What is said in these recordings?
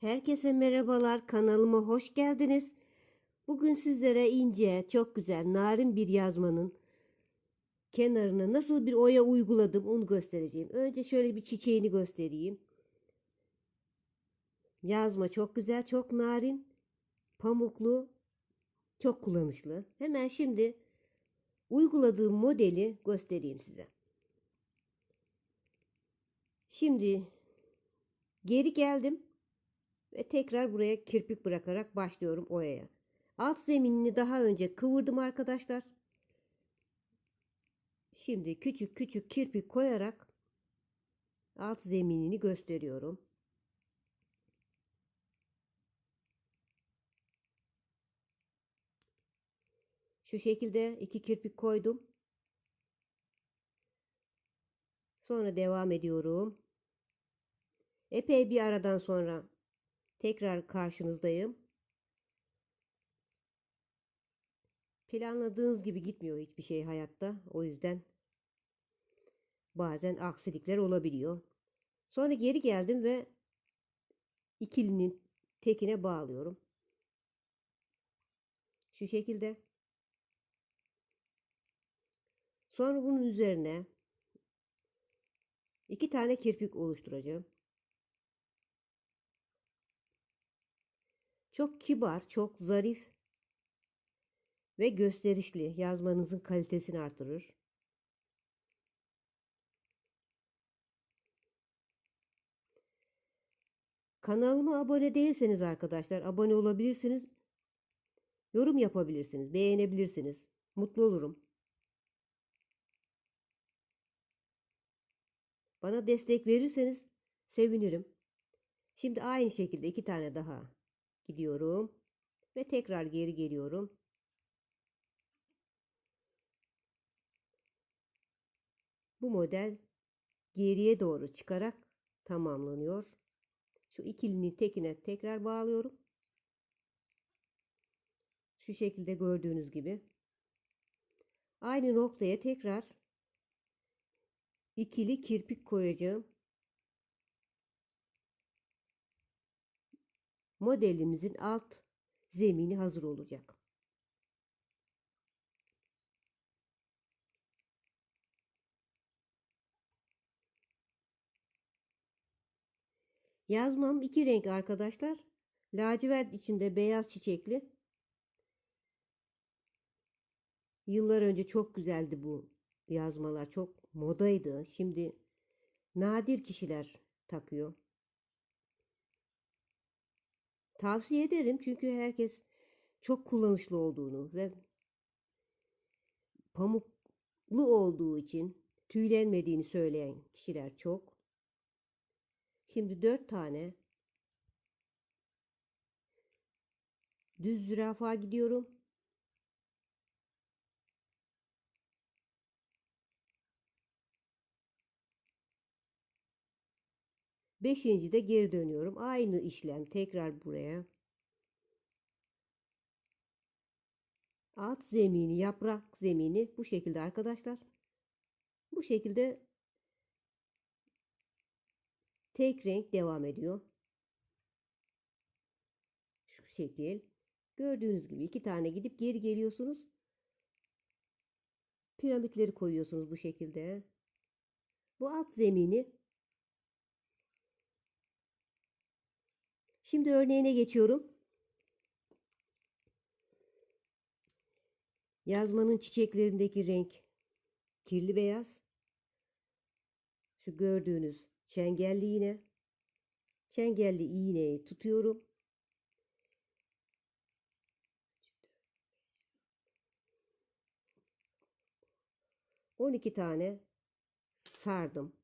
Herkese merhabalar, kanalıma hoş geldiniz. Bugün sizlere ince, çok güzel, narin bir yazmanın kenarına nasıl bir oya uyguladım onu göstereceğim. Önce şöyle bir çiçeğini göstereyim. Yazma çok güzel, çok narin, pamuklu, çok kullanışlı. Hemen şimdi uyguladığım modeli göstereyim size. Şimdi geri geldim ve tekrar buraya kirpik bırakarak başlıyorum oyaya. Alt zeminini daha önce kıvırdım arkadaşlar. Şimdi küçük küçük kirpik koyarak alt zeminini gösteriyorum. Şu şekilde iki kirpik koydum. Sonra devam ediyorum. Epey bir aradan sonra tekrar karşınızdayım. Planladığınız gibi gitmiyor hiçbir şey hayatta. O yüzden bazen aksilikler olabiliyor. Sonra geri geldim ve ikilinin tekine bağlıyorum. Şu şekilde. Sonra bunun üzerine iki tane kirpik oluşturacağım. Çok kibar, çok zarif ve gösterişli yazmanızın kalitesini artırır. Kanalıma abone değilseniz arkadaşlar abone olabilirsiniz. Yorum yapabilirsiniz, beğenebilirsiniz. Mutlu olurum. Bana destek verirseniz sevinirim. Şimdi aynı şekilde iki tane daha gidiyorum ve tekrar geri geliyorum. Bu model geriye doğru çıkarak tamamlanıyor. Şu ikilinin tekine tekrar bağlıyorum. Şu şekilde gördüğünüz gibi. Aynı noktaya tekrar ikili kirpik koyacağım. Modelimizin alt zemini hazır olacak. Yazmam iki renk arkadaşlar. Lacivert içinde beyaz çiçekli. Yıllar önce çok güzeldi bu yazmalar. Çok modaydı. Şimdi nadir kişiler takıyor. Tavsiye ederim çünkü herkes çok kullanışlı olduğunu ve pamuklu olduğu için tüylenmediğini söyleyen kişiler çok. Şimdi dört tane düz zürafa gidiyorum. Beşinci de geri dönüyorum. Aynı işlem tekrar buraya. Alt zemini, yaprak zemini bu şekilde arkadaşlar. Bu şekilde tek renk devam ediyor. Şu şekil. Gördüğünüz gibi iki tane gidip geri geliyorsunuz. Piramitleri koyuyorsunuz bu şekilde. Bu alt zemini Şimdi örneğine geçiyorum. Yazmanın çiçeklerindeki renk kirli beyaz. Şu gördüğünüz çengelli iğne. Çengelli iğneyi tutuyorum. On iki tane sardım.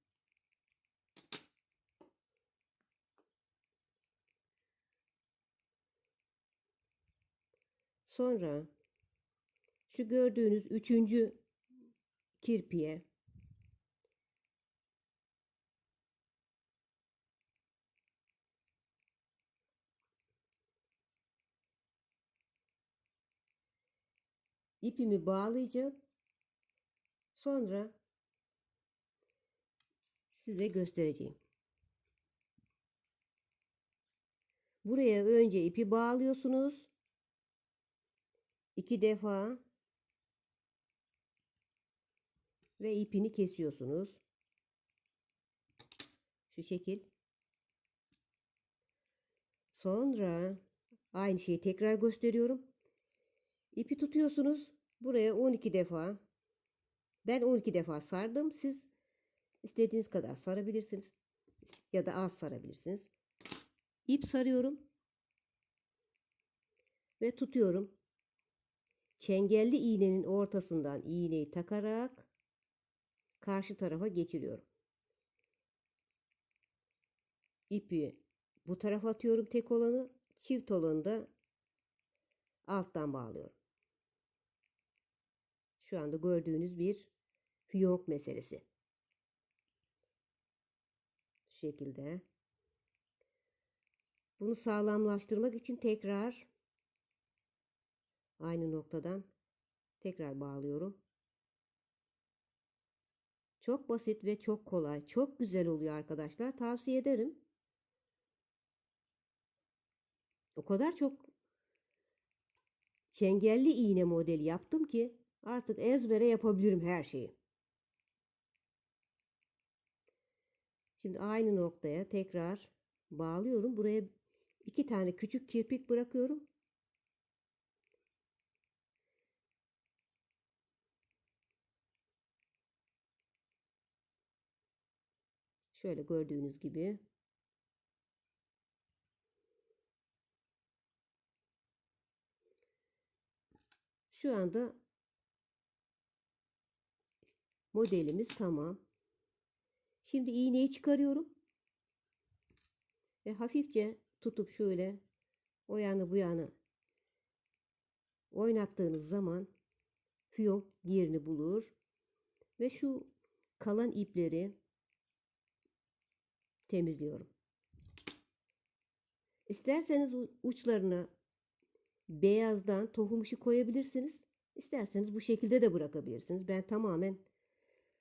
Sonra şu gördüğünüz üçüncü kirpiye ipimi bağlayacağım. Sonra size göstereceğim. Buraya önce ipi bağlıyorsunuz. İki defa ve ipini kesiyorsunuz. Şu şekil. Sonra aynı şeyi tekrar gösteriyorum. İpi tutuyorsunuz. Buraya 12 defa. Ben 12 defa sardım. Siz istediğiniz kadar sarabilirsiniz. Ya da az sarabilirsiniz. İp sarıyorum. Ve tutuyorum. Çengelli iğnenin ortasından iğneyi takarak karşı tarafa geçiriyorum. İpi bu tarafa atıyorum tek olanı, çift olanı da alttan bağlıyorum. Şu anda gördüğünüz bir fiyonk meselesi. Şu şekilde. Bunu sağlamlaştırmak için tekrar aynı noktadan tekrar bağlıyorum. Çok basit ve çok kolay. Çok güzel oluyor arkadaşlar. Tavsiye ederim. O kadar çok çengelli iğne modeli yaptım ki artık ezbere yapabilirim her şeyi. Şimdi aynı noktaya tekrar bağlıyorum. Buraya iki tane küçük kirpik bırakıyorum. Şöyle gördüğünüz gibi Şu anda modelimiz tamam. Şimdi iğneyi çıkarıyorum. Ve hafifçe tutup şöyle o yanı bu yanı oynattığınız zaman fiyonk yerini bulur. Ve şu kalan ipleri temizliyorum. İsterseniz uçlarına beyazdan tohum işi koyabilirsiniz. İsterseniz bu şekilde de bırakabilirsiniz. Ben tamamen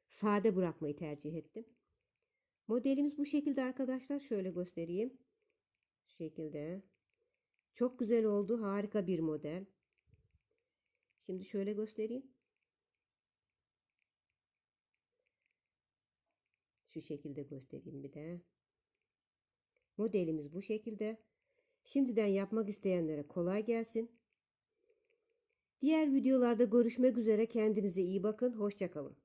sade bırakmayı tercih ettim. Modelimiz bu şekilde arkadaşlar. Şöyle göstereyim. Şu şekilde. Çok güzel oldu. Harika bir model. Şimdi şöyle göstereyim. Şu şekilde göstereyim bir de. Modelimiz bu şekilde. Şimdiden yapmak isteyenlere kolay gelsin. Diğer videolarda görüşmek üzere. Kendinize iyi bakın. Hoşçakalın.